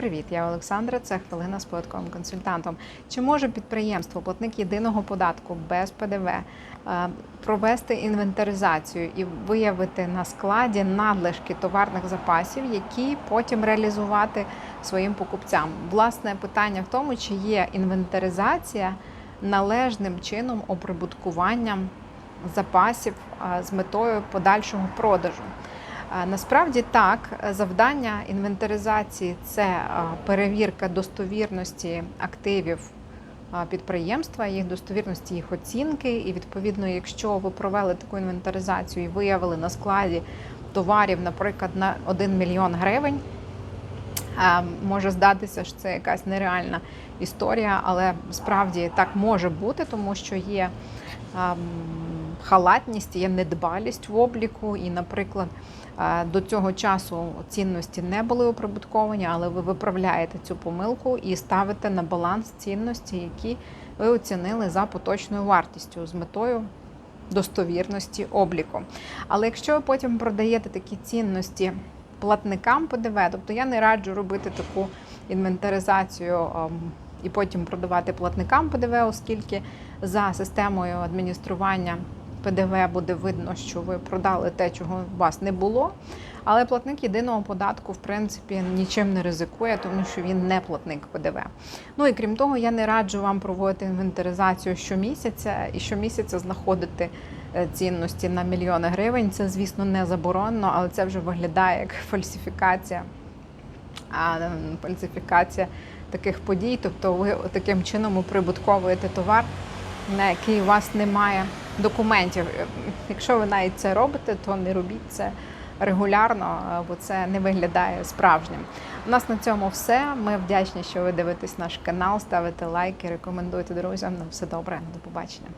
привіт! Я Олександра. Це хвилина з податковим консультантом. Чи може підприємство, платник єдиного податку без ПДВ, е, провести інвентаризацію і виявити на складі надлишки товарних запасів, які потім реалізувати своїм покупцям? Власне питання в тому, чи є інвентаризація належним чином оприбуткуванням запасів е, з метою подальшого продажу. Насправді так, завдання інвентаризації це перевірка достовірності активів підприємства, їх достовірності, їх оцінки. І відповідно, якщо ви провели таку інвентаризацію і виявили на складі товарів, наприклад, на 1 мільйон гривень. Може здатися, що це якась нереальна історія, але справді так може бути, тому що є халатність, є недбалість в обліку, і, наприклад, до цього часу цінності не були оприбутковані, але ви виправляєте цю помилку і ставите на баланс цінності, які ви оцінили за поточною вартістю з метою достовірності обліку. Але якщо ви потім продаєте такі цінності платникам ПДВ, тобто я не раджу робити таку інвентаризацію і потім продавати платникам ПДВ, оскільки за системою адміністрування ПДВ буде видно, що ви продали те, чого у вас не було. Але платник єдиного податку, в принципі, нічим не ризикує, тому що він не платник ПДВ. Ну і крім того, я не раджу вам проводити інвентаризацію щомісяця і щомісяця знаходити е, цінності на мільйони гривень. Це, звісно, не заборонено, але це вже виглядає як фальсифікація. А фальсифікація таких подій, тобто ви таким чином оприбутковуєте товар, на який у вас немає документів. Якщо ви навіть це робите, то не робіть це регулярно, бо це не виглядає справжнім. У нас на цьому все. Ми вдячні, що ви дивитесь наш канал, ставите лайки, рекомендуйте друзям. На все добре, до побачення.